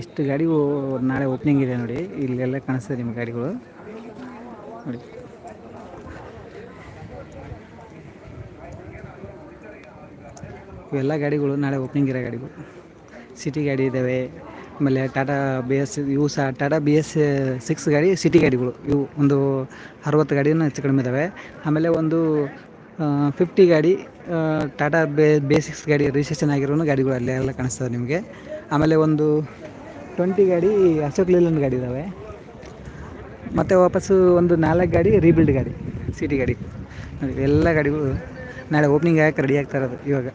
ಎಷ್ಟು ಗಾಡಿಗಳು ನಾಳೆ ಓಪನಿಂಗ್ ಇದೆ ನೋಡಿ, ಇಲ್ಲೆಲ್ಲ ಕಾಣಿಸ್ತದೆ ನಿಮ್ಮ ಗಾಡಿಗಳು. ನೋಡಿ. ಇವೆಲ್ಲ ಗಾಡಿಗಳು ನಾಳೆ ಓಪನಿಂಗ್ ಇರೋ ಗಾಡಿಗಳು. ಸಿಟಿ ಗಾಡಿ ಇದ್ದಾವೆ ಆಮೇಲೆ ಟಾಟಾ ಬಿ ಎಸ್ ಇವು ಸಹ ಟಾಟಾ ಬಿ ಎಸ್ ಸಿಕ್ಸ್ ಗಾಡಿ ಸಿಟಿ ಗಾಡಿಗಳು. ಇವು ಒಂದು ಅರವತ್ತು ಗಾಡಿನೂ ಹೆಚ್ಚು ಕಡಿಮೆ ಇದ್ದಾವೆ ಆಮೇಲೆ ಒಂದು ಫಿಫ್ಟಿ ಗಾಡಿ ಟಾಟಾ ಬೇ ಬೇಸಿಕ್ಸ್ ಗಾಡಿ ರಿಜಿಸ್ಟ್ರೇಷನ್ ಆಗಿರೋ ಗಾಡಿಗಳು ಅಲ್ಲೇ ಎಲ್ಲ ಕಾಣಿಸ್ತದೆ ನಿಮಗೆ. ಆಮೇಲೆ ಒಂದು ಟ್ವೆಂಟಿ ಗಾಡಿ ಅಶೋಕ್ ಲೀಲನ್ ಗಾಡಿ ಇದ್ದಾವೆ ಮತ್ತು ವಾಪಸ್ಸು ಒಂದು ನಾಲ್ಕು ಗಾಡಿ ರೀಬಿಲ್ಡ್ ಗಾಡಿ, ಸಿಟಿ ಗಾಡಿ. ನೋಡಿ, ಎಲ್ಲ ಗಾಡಿಗಳು ನಾಳೆ ಓಪನಿಂಗ್ ಆಗಕ್ಕೆ ರೆಡಿ ಆಗ್ತಾ ಇರೋದು ಇವಾಗ.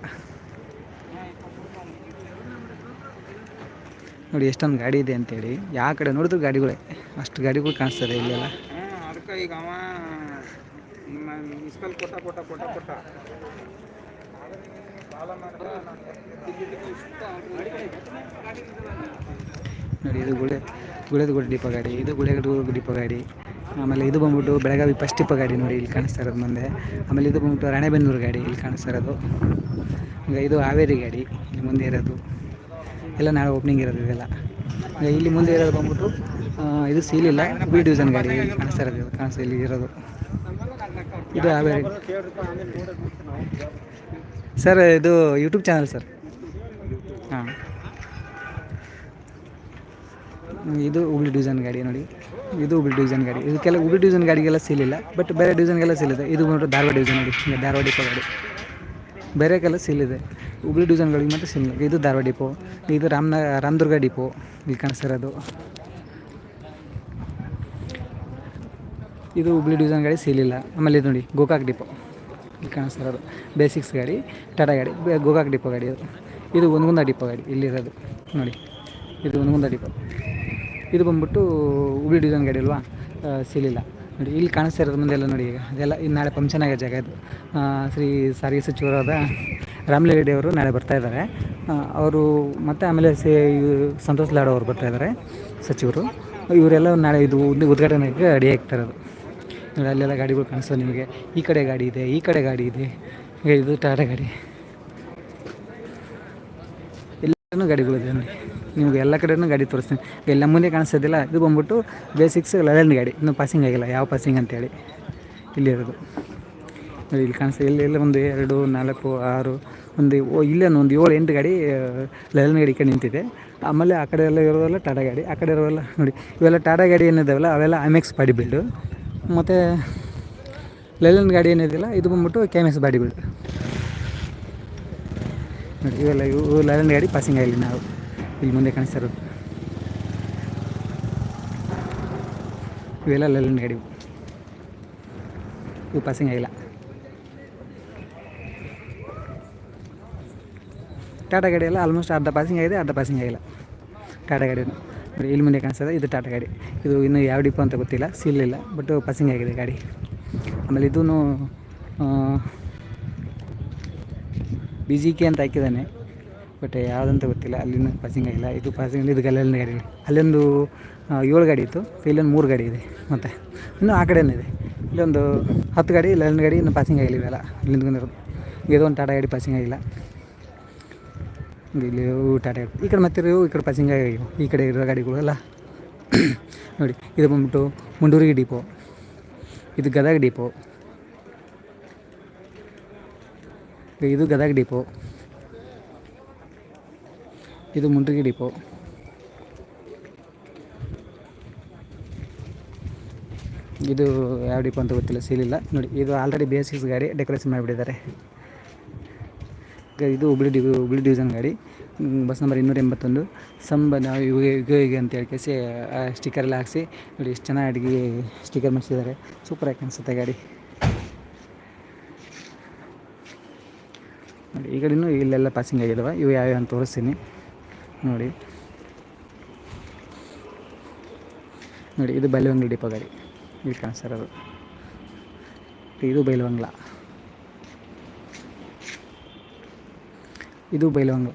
ನೋಡಿ, ಎಷ್ಟೊಂದು ಗಾಡಿ ಇದೆ ಅಂತೇಳಿ. ಯಾವ ಕಡೆ ನೋಡಿದ್ರು ಗಾಡಿಗಳೇ, ಅಷ್ಟು ಗಾಡಿಗಳು ಕಾಣಿಸ್ತದೆ ಇಲ್ಲೆಲ್ಲ. ಈಗ ನೋಡಿ, ಇದು ಗುಳೆ ಗುಳೆದು ಗುಡಿ ಡಿಪ ಗಾಡಿ, ಇದು ಗುಳೆಗಡು ಡಿಪ ಗಾಡಿ. ಆಮೇಲೆ ಇದು ಬಂದ್ಬಿಟ್ಟು ಬೆಳಗಾವಿ ಫಸ್ಟ್ ಡಿಪ ಗಾಡಿ ನೋಡಿ ಇಲ್ಲಿ ಕಾಣಿಸ್ತಾ ಇರೋದು ಮುಂದೆ. ಆಮೇಲೆ ಇದು ಬಂದ್ಬಿಟ್ಟು ರಾಣೆಬೆನ್ನೂರು ಗಾಡಿ ಇಲ್ಲಿ ಕಾಣಿಸ್ತಾ ಇರೋದು. ಈಗ ಇದು ಹಾವೇರಿ ಗಾಡಿ, ಇಲ್ಲಿ ಮುಂದೆ ಇರೋದು. ಎಲ್ಲ ನಾಳೆ ಓಪನಿಂಗ್ ಇರೋದು ಇದೆಲ್ಲ ಇಲ್ಲಿ ಮುಂದೆ ಇರೋದು ಬಂದ್ಬಿಟ್ಟು ಇದು ಸೀಲಿಲ್ಲ ಬಿ ಡಿವಿಷನ್ ಗಾಡಿ ಕಾಣಿಸ್ತಾ ಇರೋದು ಕಾಣಿಸ್ತಾ ಇಲ್ಲಿ ಇರೋದು. ಇದು ಹಾವೇರಿ. ಸರ್, ಇದು ಯೂಟ್ಯೂಬ್ ಚಾನಲ್ ಸರ್. ಹಾಂ. ಇದು ಹುಬ್ಳಿ ಡಿವಿಷನ್ ಗಾಡಿ ನೋಡಿ. ಇದು ಹುಬ್ಳಿ ಡಿವಿಷನ್ ಗಾಡಿ. ಇದಕ್ಕೆಲ್ಲ ಹುಬ್ಳಿ ಡಿವಿಷನ್ ಗಾಡಿಗೆಲ್ಲ ಸೀಲ್ ಇಲ್ಲ ಬಟ್ ಬೇರೆ ಡಿವಿಷನ್ಗೆಲ್ಲ ಸೀಲ್ ಇದೆ. ಬಂದ್ಬಿಟ್ಟು ಧಾರವಾಡ ಡಿವಿಷನ್ ನೋಡಿ ಧಾರವಾಡ ಡಿಪೋ ಗಾಡಿ. ಬೇರೆಗೆಲ್ಲ ಸಿಲಿದೆ ಹುಬ್ಳಿ ಡಿವಿಷನ್ಗಳಿಗೆ ಮಾತ್ರ ಸೀಲ್ ಇದು ಧಾರವಾಡ ಡಿಪೋ ಇದು ರಾಮನ ರಾಮದುರ್ಗ ಡಿಪೋ ಇಲ್ಲಿ ಕಾಣಿಸ್ತಿರೋದು. ಇದು ಹುಬ್ಳಿ ಡಿವಿಷನ್ ಗಾಡಿ ಸೀಲ್ ಇಲ್ಲ. ಆಮೇಲೆ ಇದು ನೋಡಿ, ಗೋಕಾಕ್ ಡಿಪೋ ಇಲ್ಲಿ ಕಾಣಿಸ್ತಿರೋದು. ಬೇಸಿಕ್ಸ್ ಗಾಡಿ ಟಾಟಾ ಗಾಡಿ ಗೋಕಾಕ್ ಡಿಪೋ ಗಾಡಿ ಅದು. ಇದು ಮುಂದ ಡಿಪೋ ಗಾಡಿ. ಇಲ್ಲಿರೋದು ನೋಡಿ, ಇದು ಒಂದು ಮುಂದ ಡಿಪೋ ಇದು ಬಂದ್ಬಿಟ್ಟು ಹುಬ್ಳಿ ಡಿಸೈನ್ ಗಾಡಿ ಅಲ್ವಾ? ಸಿಲಿಲ್ಲ ನೋಡಿ, ಇಲ್ಲಿ ಕಾಣಿಸ್ತಾ ಇರೋದು ಮುಂದೆ ಎಲ್ಲ ನೋಡಿ ಈಗ. ಅದೆಲ್ಲ ಇನ್ನು ನಾಳೆ ಫಂಕ್ಷನ್ ಆಗೋ ಜಾಗ ಇದು. ಶ್ರೀ ಸಾರಿಗೆ ಸಚಿವರಾದ ರಾಮಲಿಂಗರೆಡ್ಡಿ ಅವರು ನಾಳೆ ಬರ್ತಾ ಇದ್ದಾರೆ. ಅವರು ಮತ್ತು ಆಮೇಲೆ ಸೇ ಸಂತೋಷ್ ಲಾಡ್ ಅವರು ಬರ್ತಾ ಇದ್ದಾರೆ, ಸಚಿವರು. ಇವರೆಲ್ಲ ನಾಳೆ ಇದು ಉದ್- ಉದ್ಘಾಟನೆಗೆ ರೆಡಿ ಆಗ್ತಾ ಇರೋದು. ನೋಡಿ, ಅಲ್ಲೆಲ್ಲ ಗಾಡಿಗಳು ಕಾಣಿಸ್ತವೆ ನಿಮಗೆ. ಈ ಕಡೆ ಗಾಡಿ ಇದೆ, ಈ ಕಡೆ ಗಾಡಿ ಇದೆ. ಇದು ಟಾಟಾ ಗಾಡಿ. ಎಲ್ಲನೂ ಗಾಡಿಗಳಿದೆ ನೋಡಿ. ನಿಮಗೆ ಎಲ್ಲ ಕಡೆನೂ ಗಾಡಿ ತೋರಿಸ್ತೀನಿ. ಎಲ್ಲ ಮುಂದೆ ಕಾಣಿಸೋದಿಲ್ಲ, ಇದು ಬಂದ್ಬಿಟ್ಟು ಬೇಸಿಕ್ಸ್ ಲಲೆಂಡ್ ಗಾಡಿ. ಇನ್ನೂ ಪಾಸಿಂಗ್ ಆಗಿಲ್ಲ, ಯಾವ ಪಾಸಿಂಗ್ ಅಂತೇಳಿ. ಇಲ್ಲಿ ಇರೋದು ನೋಡಿ, ಇಲ್ಲಿ ಕಾಣಿಸ್ತಾ ಇಲ್ಲಿ ಎಲ್ಲ ಒಂದು ಎರಡು, ನಾಲ್ಕು, ಆರು, ಒಂದು ಓ, ಇಲ್ಲೇ ಒಂದು ಏಳು, ಎಂಟು ಗಾಡಿ ಲಲೆಂಡ್ ಗಾಡಿ ಕಡೆ ನಿಂತಿದೆ. ಆಮೇಲೆ ಆ ಕಡೆ ಎಲ್ಲ ಇರೋದೆಲ್ಲ ಟಾಟಾ ಗಾಡಿ. ಆ ಕಡೆ ಇರೋವೆಲ್ಲ ನೋಡಿ, ಇವೆಲ್ಲ ಟಾಟಾ ಗಾಡಿ ಏನಿದಾವಲ್ಲ, ಅವೆಲ್ಲ ಐಮೆಕ್ಸ್ ಬಾಡಿ ಬಿಲ್ಡು ಮತ್ತು ಲೆಲೆನ್ ಗಾಡಿ ಏನಿದೆಯಲ್ಲ ಇದು ಬಂದ್ಬಿಟ್ಟು K M S body build ನೋಡಿ, ಇವೆಲ್ಲ ಇವು ಲೆಲೆನ್ ಗಾಡಿ ಪಾಸಿಂಗ್ ಆಗಿಲ್ಲ ನಾವು. ಇಲ್ಲಿ ಮುಂದೆ ಕಾಣಿಸ್ತಾ ಇರೋದು. ಇವೆಲ್ಲ ಲೈಲೆಂಡ್ ಗಾಡಿ ಇವು ಪಾಸಿಂಗ್ ಆಗಿಲ್ಲ. ಟಾಟಾ ಗಾಡಿ ಎಲ್ಲ ಆಲ್ಮೋಸ್ಟ್ ಅರ್ಧ ಪಾಸಿಂಗ್ ಆಗಿದೆ, ಅರ್ಧ ಪಾಸಿಂಗ್ ಆಗಿಲ್ಲ. ಟಾಟಾ ಗಾಡಿ ನೋಡಿ ಇಲ್ಲಿ ಮುಂದೆ ಕಾಣಿಸ್ತದೆ ಇದು ಟಾಟಾ ಗಾಡಿ. ಇದು ಇನ್ನೂ ಯಾವ ಡಿಪೋ ಅಂತ ಗೊತ್ತಿಲ್ಲ ಸೀಲ್ ಇಲ್ಲ ಬಟ್ ಪಾಸಿಂಗ್ ಆಗಿದೆ ಗಾಡಿ. ಆಮೇಲೆ ಇದೂ ಬಿ ಜಿ ಕೆ ಅಂತ ಹಾಕಿದ್ದಾನೆ. ಬಟ್ ಯಾವುದಂತ ಗೊತ್ತಿಲ್ಲ. ಅಲ್ಲಿನ ಪಾಸಿಂಗ್ ಆಗಿಲ್ಲ ಇದು ಪಾಸಿಂಗ್ ಇದು ಗಲ್ಲಲ್ಲಿ ಗಾಡಿ. ಅಲ್ಲೊಂದು ಏಳು ಗಾಡಿ ಇತ್ತು. ಇಲ್ಲೊಂದು ಮೂರು ಗಾಡಿ ಇದೆ ಮತ್ತು. ಇನ್ನೂ ಆ ಕಡೆಯೂ ಇದೆ. ಇಲ್ಲೊಂದು ಹತ್ತು ಗಾಡಿ, ಇಲ್ಲ ಗಾಡಿ, ಇನ್ನು ಪಾಸಿಂಗ್ ಆಗಿಲ್ಲ ಇವೆಲ್ಲ ಇಲ್ಲಿಂದ ಬಂದಿರೋದು ಇದೊಂದು ಟಾಟಾ ಗಾಡಿ ಪಾಸಿಂಗ್ ಆಗಿಲ್ಲ ಇಲ್ಲಿ. ಟಾಟಾ ಗಾಡಿ. ಈ ಕಡೆ ಮತ್ತೆ ಇರೋ ಈ ಕಡೆ ಪಾಸಿಂಗ್ ಆಗಿವೆ ಈ ಕಡೆ ಇರೋ ಗಾಡಿಗಳೆಲ್ಲ ನೋಡಿ, ಇದು ಬಂದ್ಬಿಟ್ಟು ಮುಂಡೂರಿಗೆ ಡಿಪೋ ಇದು ಗದಗ ಡಿಪೋ ಇದು ಗದಗ ಡಿಪೋ ಇದು ಮುಂಡ್ರಿಗಿ ಡಿಪೋ. ಇದು ಯಾವ ಡಿಪೋ ಅಂತ ಗೊತ್ತಿಲ್ಲ ಸೀಲಿಲ್ಲ ನೋಡಿ, ಇದು ಆಲ್ರೆಡಿ ಬಿ ಎಸ್ ಗಾಡಿ ಡೆಕೋರೇಷನ್ ಮಾಡಿಬಿಟ್ಟಿದ್ದಾರೆ. ಇದು ಹುಬ್ಳಿ ಡಿ, ಹುಬ್ಳಿ ಡಿವಿಷನ್ ಗಾಡಿ. ಬಸ್ ನಂಬರ್ ಇನ್ನೂರ ಎಂಬತ್ತೊಂದು. ಸಂಬ, ನಾವು ಯುಗ ಯುಗ ಅಂತ ಹೇಳ್ಕೇಸಿ ಸ್ಟಿಕ್ಕರ್ ಎಲ್ಲ ಹಾಕಿಸಿ. ನೋಡಿ, ಎಷ್ಟು ಚೆನ್ನಾಗಿ ಅಡುಗೆ ಸ್ಟಿಕ್ಕರ್ ಮಾಡಿಸಿದ್ದಾರೆ. ಸೂಪರಾಗಿ ಕಾಣಿಸುತ್ತೆ ಗಾಡಿ. ನೋಡಿ, ಈ ಕಡೆನೂ ಇಲ್ಲೆಲ್ಲ ಪಾಸಿಂಗ್ ಆಗಿದಾವೆ. ಇವು ಯಾವ್ಯಾವ ತೋರಿಸ್ತೀನಿ. ನೋಡಿ. ನೋಡಿ, ಇದು ಬೈಲವಂಗ್ಲ ಡಿಪೋ ಗಾಡಿ ಇಲ್ಲಿ ಇರೋದು ಇದು ಬೈಲವಂಗ್ಲ. ಇದು ಬೈಲವಂಗ್ಲ.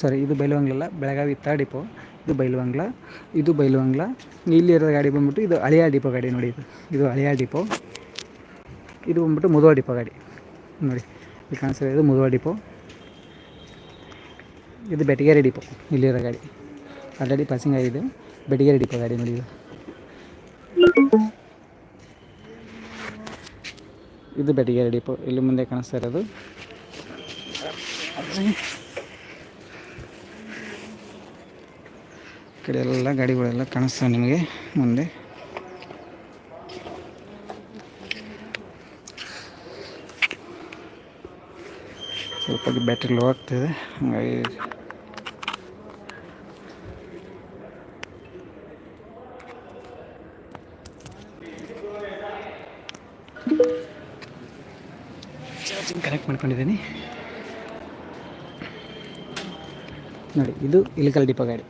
ಸಾರಿ ಇದು ಬೈಲವಂಗ್ಲ ಬೆಳಗಾವಿ ಇತ್ತ ಡಿಪೋ. ಇದು ಬೈಲವಂಗ್ಲ ಇದು ಬೈಲವಂಗ್ಲ. ಇಲ್ಲಿರೋ ಗಾಡಿ ಬಂದ್ಬಿಟ್ಟು ಇದು ಹಳೆಯ ಡಿಪೋ ಗಾಡಿ ನೋಡಿ ಇದು. ಇದು ಹಳೆಯ ಡಿಪೋ. ಇದು ಬಂದ್ಬಿಟ್ಟು ಮುದುವ ಡಿಪೋ ಗಾಡಿ. ನೋಡಿ, ಇಲ್ಲಿ ಇದು ಮುದುವ ಡಿಪೋ. ಇದು ಬೆಟಗೇರಿ ಡಿಪೋ, ಇಲ್ಲಿರೋ ಗಾಡಿ. ಆಲ್ರೆಡಿ ಪಾಸಿಂಗ್ ಆಗಿದೆ. ಬೆಟಗೇರಿ ಡಿಪೋ ಗಾಡಿ ನೋಡಿ ಇದು. ಬೆಟಗೇರಿ ಡಿಪೋ, ಇಲ್ಲಿ ಮುಂದೆ ಕಾಣಿಸ್ತಾ ಇರೋದು. ಕಡೆ ಎಲ್ಲ ಗಾಡಿಗಳೆಲ್ಲ ಕಾಣಿಸ್ತಾವೆ ನಿಮಗೆ ಮುಂದೆ. ಸ್ವಲ್ಪ ಬ್ಯಾಟ್ರಿ ಲೋ ಆಗ್ತಿದೆ ಹಾಗಾಗಿ ನೋಡಿ, ಇದು ಇಲಿಕಲ್ ಡಿಪೋ ಗಾಡಿ.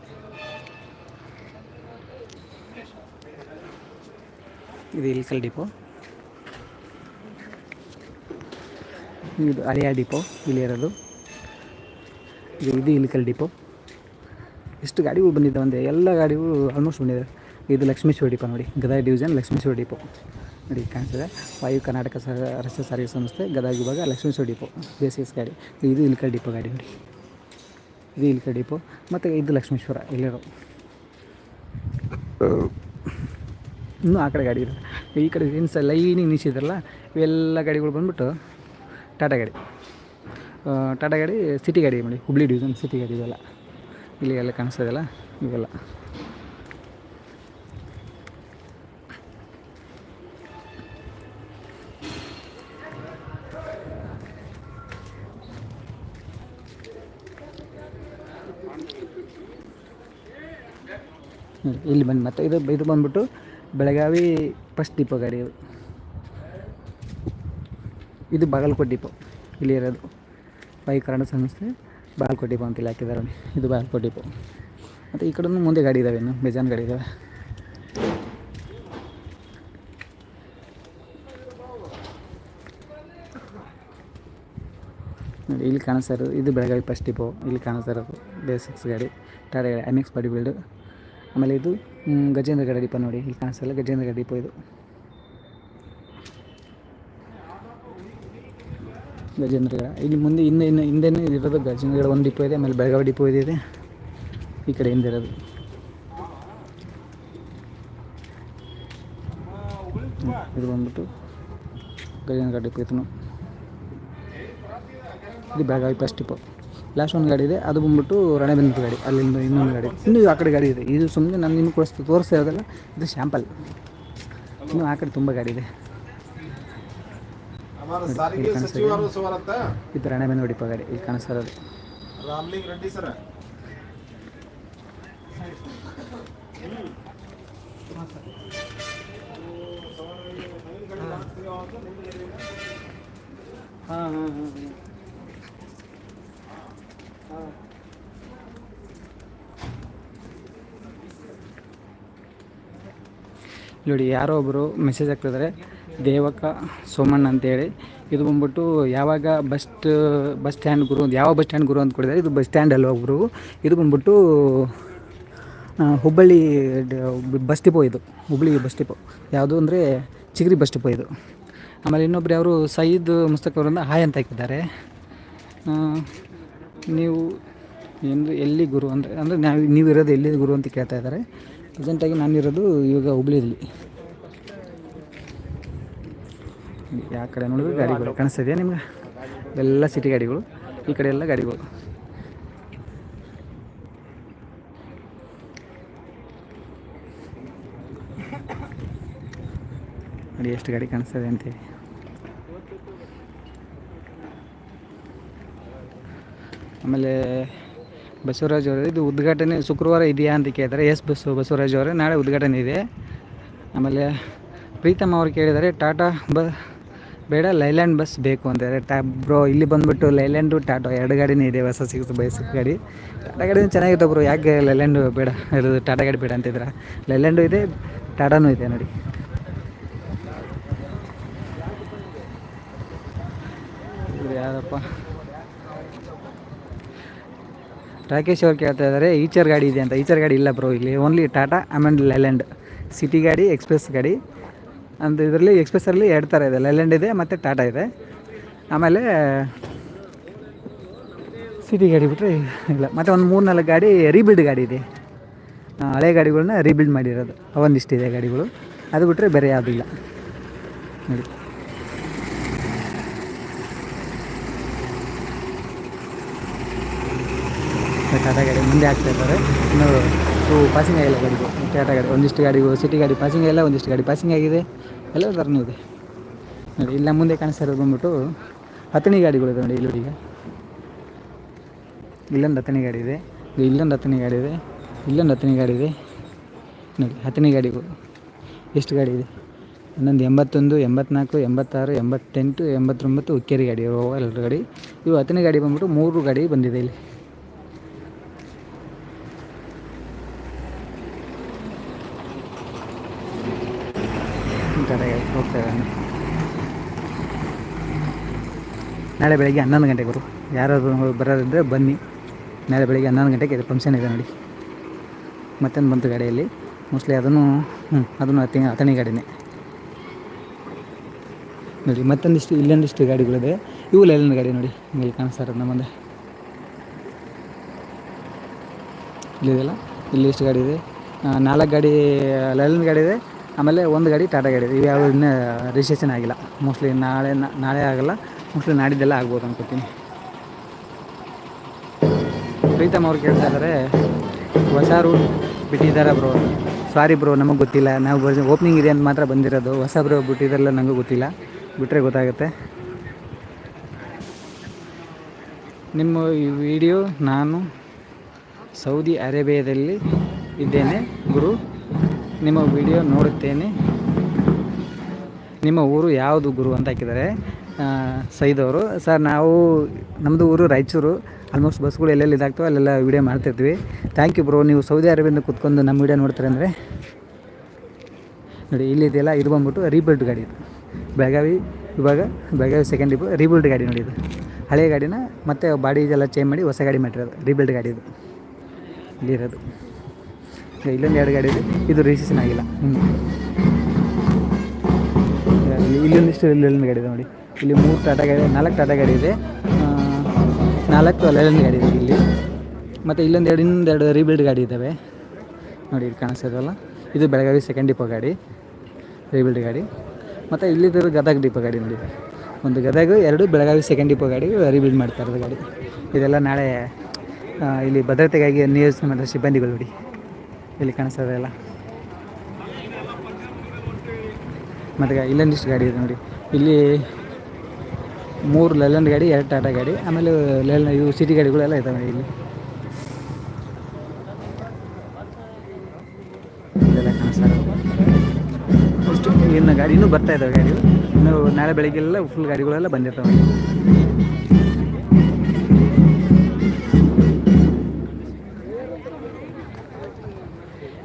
ಇದು ಇಲಿಕಲ್ ಡಿಪೋ. ಇದು ಅಲಿಯಾ ಡಿಪೋ, ಇಲ್ಲಿ ಇರೋದು. ಇದು ಇದು ಇಲಿಕಲ್ ಡಿಪೋ. ಎಷ್ಟು ಗಾಡಿಗಳು ಬಂದಿದ್ದಾವೆ ಅಂದರೆ ಎಲ್ಲ ಗಾಡಿಗಳು ಆಲ್ಮೋಸ್ಟ್ ಬಂದಿದ್ದಾವೆ ಇದು ಲಕ್ಷ್ಮೀಶ್ವರ ಡಿಪೋ ನೋಡಿ, ಗದಗ ಡಿವಿಷನ್ ಲಕ್ಷ್ಮೀಶ್ವರ ಡಿಪೋ. ನೋಡಿ ಕಾಣಿಸ್ತದೆ. ವಾಯು ಕರ್ನಾಟಕ ಸ, ರಸ್ತೆ ಸಾರಿಗೆ ಸಂಸ್ಥೆ ಗದಗ ವಿಭಾಗ ಲಕ್ಷ್ಮೇಶ್ವರ ಡಿಪೋ. ಬೇಸಿಸ್ ಗಾಡಿ. ಇದು ಇಲ್ಕ ಡಿಪೋ ಗಾಡಿ ನೋಡಿ. ಇದು ಇಲ್ಕ ಡಿಪೋ. ಮತ್ತು ಇದು ಲಕ್ಷ್ಮೇಶ್ವರ ಇಲ್ಲಿರೋ. ಇನ್ನೂ ಆ ಕಡೆ ಗಾಡಿ ಇದೆ. ಈ ಕಡೆ ಏನು ಸ ಲೈನಿಗೆ ನಿಲ್ಸಿದ್ರಲ್ಲ, ಇವೆಲ್ಲ ಗಾಡಿಗಳು ಬಂದುಬಿಟ್ಟು ಟಾಟಾ ಗಾಡಿ. ಟಾಟಾ ಗಾಡಿ, ಸಿಟಿ ಗಾಡಿ ಮಾಡಿ ಹುಬ್ಳಿ ಡಿವಿಷನ್ ಸಿಟಿ ಗಾಡಿ ಇವೆಲ್ಲ ಇಲ್ಲಿ ಎಲ್ಲ ಕಾಣಿಸ್ತದಲ್ಲ ಇವೆಲ್ಲ. ಇಲ್ಲಿ ಬಂದು ಮತ್ತೆ ಇದು ಇದು ಬಂದ್ಬಿಟ್ಟು ಬೆಳಗಾವಿ ಫಸ್ಟ್ ಡಿಪೋ ಗಾಡಿ ಇದು. ಇದು ಬಾಗಲಕೋಟೆ ಡಿಪೋ ಇಲ್ಲಿ ಇರೋದು. ಕರ್ನಾಟಕ ಸಂಸ್ಥೆ ಬಾಗಲಕೋಟೆ ಡಿಪೋ ಅಂತ ಇಲ್ಲಿ ಹಾಕಿದ್ದಾರೆ ನೋಡಿ. ಇದು ಬಾಗಲಕೋಟೆ ಡಿಪೋ ಮತ್ತು ಈ ಕಡೆನೂ ಮುಂದೆ ಗಾಡಿ ಇದ್ದಾವೆ ಇನ್ನು, ಬೇಜಾನ್ ಗಾಡಿ ಇದ್ದಾವೆ ನೋಡಿ, ಇಲ್ಲಿ ಕಾಣಿಸ್ತಾ ಇರೋದು. ಇದು ಬೆಳಗಾವಿ ಫಸ್ಟ್ ಡಿಪೋ ಇಲ್ಲಿ ಕಾಣಿಸ್ತಾ ಇರೋದು. ಬೇಸಿಕ್ಸ್ ಗಾಡಿ. ಟಾಟಾ ಗಾಡಿ ಎಂ ಎಕ್ಸ್ ಬಾಡಿ ಬಿಲ್ಡು ಆಮೇಲೆ ಇದು ಗಜೇಂದ್ರಗಡ ಗಜೇಂದ್ರ ಗಾಡಿ ಡಿಪೋ ನೋಡಿ, ಇಲ್ಲಿ ಕಾಣಿಸಲ್ಲ ಗಜೇಂದ್ರಗಡ ಗಜೇಂದ್ರ ಗಾಡಿ ಡಿಪೋ ಇದು. ಗಜೇಂದ್ರ ಗಾಡ, ಇಲ್ಲಿ ಮುಂದೆ ಇನ್ನು ಇನ್ನು ಹಿಂದೆನೇ ಇರೋದು ಗಜೇಂದ್ರ ಗಾಡ ಒಂದು ಡಿಪೋ ಇದೆ, ಆಮೇಲೆ ಬೆಳಗಾವಿ ಡಿಪೋ ಇದೆ ಈ ಕಡೆ ಹಿಂದೆ ಇರೋದು. ಇದು ಬಂದ್ಬಿಟ್ಟು ಗಜೇಂದ್ರ ಗಾಡಿ ಡಿಪೋ ಇದನ್ನು. ಇದು ಬೆಳಗಾವಿ ಫಸ್ಟ್ ಡಿಪೋ ಲಾಸ್ಟ್ ಒಂದು ಗಾಡಿ ಇದೆ ಅದು ಬಂದ್ಬಿಟ್ಟು ರಣೆಬೆನ್ನೂರು ಗಾಡಿ ಅಲ್ಲಿಂದ ಇನ್ನೊಂದು ಗಾಡಿ. ಇನ್ನೂ ಆ ಕಡೆ ಗಾಡಿ ಇದೆ. ಇದು ಸುಮ್ಮನೆ ನಾನು ನಿಮ್ಗೆ ಕೊಡಿಸ್ತು ತೋರಿಸ್ತಾ ಇರೋದಲ್ಲ ಇದು ಶ್ಯಾಂಪಲ್ ಇನ್ನು ಆ ಕಡೆ ತುಂಬ ಗಾಡಿ ಇದೆ. ಇದು. ರಣೆಬೆನ್ನೂರು ಹೊಡಿಪ ಗಾಡಿ ಇಲ್ಲಿ ಕಾಣಿಸ್ತಾ ಇರೋದು. ಹಾಂ ಹಾಂ ಹಾಂ. ನೋಡಿ, ಯಾರೋ ಒಬ್ಬರು ಮೆಸೇಜ್ ಹಾಕ್ತಿದ್ದಾರೆ ದೇವಕ ಸೋಮಣ್ಣ ಅಂತೇಳಿ. ಇದು ಬಂದ್ಬಿಟ್ಟು ಯಾವಾಗ ಬಸ್ ಬಸ್ ಸ್ಟ್ಯಾಂಡ್ ಗುರು ಯಾವ ಬಸ್ ಸ್ಟ್ಯಾಂಡ್ ಗುರು ಅಂತ ಕೊಡಿದ್ದಾರೆ ಇದು ಬಸ್ ಸ್ಟ್ಯಾಂಡ್ ಅಲ್ಲ ಒಬ್ಬರು ಇದು ಬಂದ್ಬಿಟ್ಟು ಹುಬ್ಬಳ್ಳಿ ಬಸ್ ಡಿಪೋ ಇದು, ಹುಬ್ಬಳ್ಳಿ ಬಸ್ ಡಿಪೋ ಯಾವುದು ಅಂದರೆ ಚಿಗರಿ ಬಸ್ ಡಿಪೋ ಇದು. ಆಮೇಲೆ ಇನ್ನೊಬ್ರು ಯಾರು ಸಯೀದ್ ಮುಸ್ತಕ್ ಅವರಿಂದ ಹಾಯ್ ಅಂತ ಹಾಕಿದ್ದಾರೆ. ನೀವು, ಎಂದು ಎಲ್ಲಿ ಗುರು ಅಂದರೆ ಅಂದರೆ ನಾವು, ನೀವು ಇರೋದು ಎಲ್ಲಿ ಗುರು ಅಂತ ಕೇಳ್ತಾ ಇದ್ದಾರೆ. ಪ್ರೆಸೆಂಟಾಗಿ ನಾನಿರೋದು ಇವಾಗ ಹುಬ್ಳಿಯಲ್ಲಿ. ಯಾವ ಕಡೆ ನೋಡಿದ್ರು ಗಾಡಿಗಳು ಕಾಣಿಸ್ತಿದೆ ನಿಮ್ಗೆ? ಎಲ್ಲ ಸಿಟಿ ಗಾಡಿಗಳು ಈ ಕಡೆ ಎಲ್ಲ ಗಾಡಿಗಳು. ನೋಡಿ ಎಷ್ಟು ಗಾಡಿ ಕಾಣಿಸ್ತದೆ ಅಂತ ಅಂತೇಳಿ. ಆಮೇಲೆ ಬಸವರಾಜ್ ಅವರೇ, ಇದು ಉದ್ಘಾಟನೆ ಶುಕ್ರವಾರ ಇದೆಯಾ ಅಂತ ಕೇಳ್ತಾರೆ ಎಸ್ ಬಸ್ಸು ಬಸವರಾಜ್ ಅವರೇ, ನಾಳೆ ಉದ್ಘಾಟನೆ ಇದೆ. ಆಮೇಲೆ ಪ್ರೀತಮ್ ಅವ್ರು ಕೇಳಿದ್ದಾರೆ ಟಾಟಾ ಬ, ಬೇಡ, ಲೈಲ್ಯಾಂಡ್ ಬಸ್ ಬೇಕು ಅಂತಾರೆ ಟಾ ಬ್ರೋ, ಇಲ್ಲಿ ಬಂದುಬಿಟ್ಟು ಲೈಲ್ಯಾಂಡು, ಟಾಟಾ, ಎರಡು ಗಾಡಿನೇ ಇದೆ, ಹೊಸ ಸಿಕ್ಸ್ ಬೈಸಿಕ್ ಗಾಡಿ? ಟಾಟಾ ಗಾಡಿನೂ ಚೆನ್ನಾಗಿತ್ತು ಬ್ರೋ, ಯಾಕೆ ಲೈಲ್ಯಾಂಡು ಬೇಡ, ಇರೋದು ಟಾಟಾ ಗಾಡಿ ಬೇಡ ಅಂತಿದ್ರ ಲೈಲ್ಯಾಂಡು ಇದೆ, ಟಾಟಾನೂ ಇದೆ ನೋಡಿ. ಯಾರಪ್ಪ? ರಾಕೇಶ್ ಅವ್ರು ಕೇಳ್ತಾ ಇದ್ದಾರೆ, ಈಚರ್ ಗಾಡಿ ಇದೆ ಅಂತ. ಈಚರ್ ಗಾಡಿ ಇಲ್ಲ ಬ್ರೋ ಇಲ್ಲಿ. ಓನ್ಲಿ ಟಾಟಾ ಆಮೇಲೆ ಲೆಲೆಂಡ್ ಸಿಟಿ ಗಾಡಿ ಎಕ್ಸ್ಪ್ರೆಸ್ ಗಾಡಿ. ಅಂತ ಇದರಲ್ಲಿ ಎಕ್ಸ್ಪ್ರೆಸ್ಸಲ್ಲಿ ಎರಡು ಥರ ಇದೆ. ಲೆಲೆಂಡ್ ಇದೆ ಮತ್ತು ಟಾಟಾ ಇದೆ. ಆಮೇಲೆ ಸಿಟಿ ಗಾಡಿ ಬಿಟ್ಟರೆ ಇಲ್ಲ. ಮತ್ತು ಒಂದು ಮೂರು ನಾಲ್ಕು ಗಾಡಿ ರೀಬಿಲ್ಡ್ ಗಾಡಿ ಇದೆ. ಹಳೆ ಗಾಡಿಗಳನ್ನ ರೀಬಿಲ್ಡ್ ಮಾಡಿರೋದು. ಒಂದಿಷ್ಟಿದೆ ಗಾಡಿಗಳು. ಅದು ಬಿಟ್ಟರೆ ಬೇರೆ ಯಾವುದೂ ಇಲ್ಲ. ನೋಡಿ. ಟಾಟಾ ಗಾಡಿ ಮುಂದೆ ಆಗ್ತಾ ಇದ್ದಾರೆ. ಇನ್ನು ಟೂ ಪಾಸಿಂಗ್ ಆಗಿಲ್ಲ ಗಾಡಿಗೆ ಟಾಟಾ ಗಾಡಿ ಒಂದಿಷ್ಟು ಗಾಡಿಗೂ ಸಿಟಿ ಗಾಡಿ ಪಾಸಿಂಗ್ ಆಗಿಲ್ಲ ಒಂದಿಷ್ಟು ಗಾಡಿ ಪಾಸಿಂಗ್ ಆಗಿದೆ. ಎಲ್ಲ ಥರನೂ ಇದೆ. ನೋಡಿ ಇಲ್ಲ ಮುಂದೆ ಕಾಣಿಸ್ತಾ ಇರೋದು ಬಂದ್ಬಿಟ್ಟು ಹತ್ತನೇ ಗಾಡಿಗಳಿದೆ ನೋಡಿ ಇಲ್ಲಿ ಇಲ್ಲೊಂದು ಹತ್ತನೇ ಗಾಡಿ ಇದೆ. ಇಲ್ಲೊಂದು ಹತ್ತನೇ ಗಾಡಿ ಇದೆ. ಇಲ್ಲೊಂದು ಹತ್ತನೇ ಗಾಡಿ ಇದೆ. ನೋಡಿ, ಹತ್ತನೇ ಗಾಡಿಗಳು. ಎಷ್ಟು ಗಾಡಿ ಇದೆ? ಇನ್ನೊಂದು ಎಂಬತ್ತೊಂದು, ಎಂಬತ್ನಾಲ್ಕು, ಎಂಬತ್ತಾರು, ಎಂಬತ್ತೆಂಟು, ಎಂಬತ್ತೊಂಬತ್ತು ಉಕ್ಕೇರಿ ಗಾಡಿ ಓವರ್ ಎರಡು ಗಾಡಿ. ಇವು ಹತ್ತನೇ ಗಾಡಿ ಬಂದ್ಬಿಟ್ಟು ಮೂರು ಗಾಡಿ ಬಂದಿದೆ ಇಲ್ಲಿ ಟಾಟಾ ಗಾಡಿ ಹೋಗ್ತಾ ಇದ್ದಾನೆ ನಾಳೆ ಬೆಳಗ್ಗೆ ಹನ್ನೊಂದು ಗಂಟೆಗೆ ಬರು. ಯಾರಾದರೂ ಬರೋದಿದ್ದರೆ ಬನ್ನಿ. ನಾಳೆ ಬೆಳಗ್ಗೆ ಹನ್ನೊಂದು ಗಂಟೆಗೆ ಇದು ಫಂಕ್ಷನ್ ಇದೆ ನೋಡಿ. ಮತ್ತೊಂದು ಬಂತು ಗಾಡಿಯಲ್ಲಿ? ಮೋಸ್ಟ್ಲಿ ಅದನ್ನು ಹ್ಞೂ ಅದನ್ನು ಹತ್ತಿ ಹತ್ತನೇ ಗಾಡಿನೇ. ನೋಡಿ, ಮತ್ತೊಂದಿಷ್ಟು, ಇಲ್ಲೊಂದಿಷ್ಟು ಗಾಡಿಗಳಿದೆ. ಇವು ಲೈಲನ್ ಗಾಡಿ ನೋಡಿ. ಇಲ್ಲಿ ಕಾಣಿಸ್ತಾರೆ ನಮ್ಮ ಮುಂದೆ. ಇಲ್ಲಿದೆಯಲ್ಲ ಇಲ್ಲಿ ಎಷ್ಟು ಗಾಡಿ ಇದೆ. ನಾಲ್ಕು ಗಾಡಿ ಲೈಲನ್ ಗಾಡಿ ಇದೆ. ಆಮೇಲೆ ಒಂದು ಗಾಡಿ ಟಾಟಾ ಗಾಡಿ ಇದೆ. ಇವು ಯಾವ ರಿಜಿಸ್ಟ್ರೇಷನ್ ಆಗಿಲ್ಲ. ಮೋಸ್ಟ್ಲಿ ನಾಳೆ ನಾಳೆ ಆಗಲ್ಲ. ಮೋಸ್ಟ್ಲಿ ನಾಡಿದ್ದೆಲ್ಲ ಆಗ್ಬೋದು ಅನ್ಕೋತೀನಿ. ಪ್ರೀತಮ್ ಅವ್ರು ಕೇಳ್ತಾ ಇದ್ದಾರೆ ಹೊಸ ರೂಟ್ ಬಿಟ್ಟಿದ್ದಾರೆ ಬ್ರೋ ಸಾರಿ ಬ್ರೋ ನಮಗೆ ಗೊತ್ತಿಲ್ಲ. ನಾವು ಓಪನಿಂಗ್ ಇದೆ ಅಂತ ಮಾತ್ರ ಬಂದಿರೋದು. ಹೊಸ ಬ್ರೋ ಬಿಟ್ಟಿದ್ದಾರಲ್ಲ ನನಗೂ ಗೊತ್ತಿಲ್ಲ. ಬಿಟ್ಟರೆ ಗೊತ್ತಾಗುತ್ತೆ. ನಿಮ್ಮ ಈ ವಿಡಿಯೋ ನಾನು ಸೌದಿ ಅರೇಬಿಯಾದಲ್ಲಿ ಇದ್ದೇನೆ. ಗುರು, ನಿಮ್ಮ ವಿಡಿಯೋ ನೋಡುತ್ತೇನೆ. ನಿಮ್ಮ ಊರು ಯಾವುದು ಗುರು ಅಂತ ಹಾಕಿದ್ದಾರೆ. ಸೈದ್ ಅವರು. ಸರ್, ನಾವು ನಮ್ಮದು ಊರು ರಾಯಚೂರು. ಆಲ್ಮೋಸ್ಟ್ ಬಸ್ಗಳು ಎಲ್ಲೆಲ್ಲಿ ಇದಾಗ್ತವೆ ಅಲ್ಲೆಲ್ಲ ವೀಡಿಯೋ ಮಾಡ್ತಿರ್ತೀವಿ ಥ್ಯಾಂಕ್ ಯು ಬ್ರೋ ನೀವು ಸೌದಿ ಅರೇಬಿಯಿಂದ ಕುತ್ಕೊಂಡು ನಮ್ಮ ವೀಡಿಯೋ ನೋಡ್ತಾರೆ ಅಂದರೆ. ನೋಡಿ ಇಲ್ಲಿದೆಯಲ್ಲ ಇದು ಬಂದ್ಬಿಟ್ಟು ರೀಬಿಲ್ಡ್ ಗಾಡಿ ಇದು. ಬೆಳಗಾವಿ ಇವಾಗ, ಬೆಳಗಾವಿ ಸೆಕೆಂಡ್ ಇಬ್ಬರು ರೀಬಿಲ್ಡ್ ಗಾಡಿ ನೋಡಿ ಇದು. ಹಳೆಯ ಗಾಡಿನ ಮತ್ತೆ ಬಾಡಿ ಇದೆಲ್ಲ ಚೇಂಜ್ ಮಾಡಿ ಹೊಸ ಗಾಡಿ ಮಾಡಿರೋದು. ರೀಬಿಲ್ಡ್ ಗಾಡಿ ಇದು. ಇಲ್ಲಿರೋದು ಇಲ್ಲೊಂದು ಎರಡು ಗಾಡಿ ಇದೆ. ಇದು ರಿಜಿಸ್ಟ್ರೇಷನ್ ಆಗಿಲ್ಲ. ಹ್ಞೂ ಇಲ್ಲಿ ಇಲ್ಲೊಂದಿಷ್ಟು ಇಲ್ಲೊಂದು ಗಾಡಿ ಇದೆ ನೋಡಿ. ಇಲ್ಲಿ ಮೂರು ಟಾಟಾ ಗಾಡಿ ನಾಲ್ಕು ಟಾಟಾ ಗಾಡಿ ಇದೆ ನಾಲ್ಕು ಲೈಲನ್ ಗಾಡಿ ಇದೆ ಇಲ್ಲಿ. ಮತ್ತು ಇಲ್ಲೊಂದು ಎರಡು, ಇನ್ನೊಂದು ಎರಡು ರೀಬಿಲ್ಡ್ ಗಾಡಿ ಇದ್ದಾವೆ ನೋಡಿ, ಇಲ್ಲಿ ಕಾಣಿಸ್ತಾ ಇದು ಬೆಳಗಾವಿ ಸೆಕೆಂಡ್ ಡಿಪೋ ಗಾಡಿ ರೀಬಿಲ್ಡ್ ಗಾಡಿ. ಮತ್ತು ಇಲ್ಲಿದ್ದರು ಗದಗ ಡಿಪೋ ಗಾಡಿ ನೋಡಿ. ಒಂದು ಗದಗ, ಎರಡು ಬೆಳಗಾವಿ ಸೆಕೆಂಡ್ ಡಿಪೋ ಗಾಡಿ ರೀಬಿಲ್ಡ್ ಮಾಡ್ತಾ ಇರೋದು ಗಾಡಿ. ಇದೆಲ್ಲ ನಾಳೆ ಇಲ್ಲಿ ಭದ್ರತೆಗಾಗಿ ನಿಯೋಜನೆ ಮಾಡಿದ ಸಿಬ್ಬಂದಿಗಳು ನೋಡಿ. ಇಲ್ಲಿ ಕಾಣಿಸ್ತಾ ಇದೆಯಲ್ಲ ಮತ್ತು ಇಲ್ಲೊಂದಿಷ್ಟು ಗಾಡಿ ಇದೆ ನೋಡಿ. ಇಲ್ಲಿ ಮೂರು ಲೆಲನ್ ಗಾಡಿ, ಎರಡು ಟಾಟಾ ಗಾಡಿ, ಆಮೇಲೆ ಲೆಲ್ ಇವು ಸಿಟಿ ಗಾಡಿಗಳೆಲ್ಲ ಇದ್ದಾವೆ ಇಲ್ಲಿ. ಇದೆಲ್ಲ ಇನ್ನು ಗಾಡಿ, ಇನ್ನೂ ಬರ್ತಾ ಇದ್ದಾವೆ ಗಾಡಿ. ಇನ್ನು ನಾಳೆ ಬೆಳಿಗ್ಗೆಲ್ಲ ಫುಲ್ ಗಾಡಿಗಳೆಲ್ಲ ಬಂದಿರ್ತಾವೆ.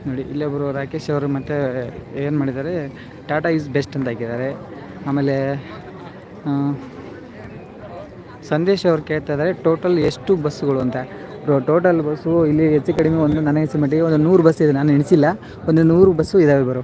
ನೋಡಿ ಇಲ್ಲೊಬ್ಬರು ರಾಕೇಶ್ ಅವರು ಮತ್ತು ಏನು ಮಾಡಿದ್ದಾರೆ? ಟಾಟಾ ಈಸ್ ಬೆಸ್ಟ್ ಅಂತ ಹಾಕಿದ್ದಾರೆ. ಆಮೇಲೆ ಸಂದೇಶ್ ಅವ್ರು ಕೇಳ್ತಾ ಇದ್ದಾರೆ ಟೋಟಲ್ ಎಷ್ಟು ಬಸ್ಸುಗಳು ಅಂತ. ಟೋಟಲ್ ಬಸ್ಸು ಇಲ್ಲಿ ಹೆಚ್ಚು ಕಡಿಮೆ ಒಂದು ನನಗೆ ಹೆಸರು ಮಟ್ಟಿಗೆ ಒಂದು ನೂರು ಬಸ್ ಇದೆ, ನಾನು ಎಣಿಸಿಲ್ಲ, ಒಂದು ನೂರು ಬಸ್ಸು ಇದ್ದಾವೆ ಬರೋ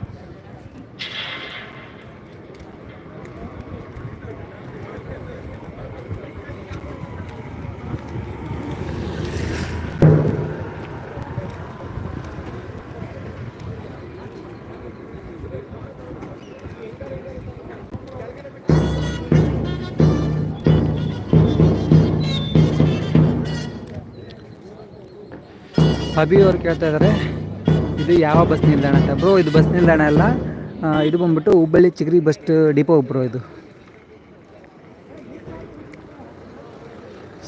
ಅಭಿ ಅವ್ರು ಕೇಳ್ತಾ ಇದ್ದಾರೆ ಇದು ಯಾವ ಬಸ್ ನಿಲ್ದಾಣ ಅಂತ. ಬ್ರೋ ಇದು ಬಸ್ ನಿಲ್ದಾಣ ಅಲ್ಲ ಇದು ಬಂದ್ಬಿಟ್ಟು Hubballi Chigari bus depot bro ಇದು.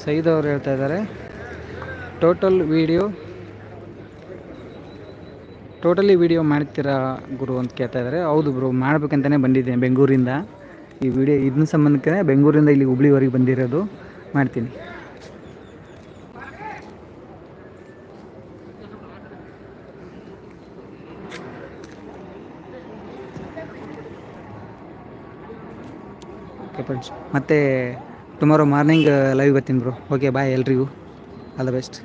ಸೈದ್ ಅವ್ರು ಹೇಳ್ತಾ ಇದ್ದಾರೆ ಟೋಟಲ್ ವೀಡಿಯೋ ಟೋಟಲಿ ವೀಡಿಯೋ ಮಾಡ್ತೀರಾ ಗುರು ಅಂತ ಕೇಳ್ತಾ ಇದ್ದಾರೆ ಹೌದು ಬ್ರೋ ಮಾಡ್ಬೇಕಂತಾನೆ ಬಂದಿದ್ದೇನೆ ಬೆಂಗಳೂರಿಂದ. ಈ ವಿಡಿಯೋ ಇದನ್ನ ಸಂಬಂಧಕ್ಕೆ ಬೆಂಗಳೂರಿಂದ ಇಲ್ಲಿ ಹುಬ್ಳಿವರೆಗೆ ಬಂದಿರೋದು. ಮಾಡ್ತೀನಿ. ಫ್ರೆಂಡ್ಸ್ ಮತ್ತೆ ಟುಮಾರೋ ಮಾರ್ನಿಂಗ್ ಲೈವ್ ಬರ್ತೀನಿ ಬ್ರೋ ಓಕೆ ಬಾಯ್ ಎಲ್ರಿಗೂ. All the best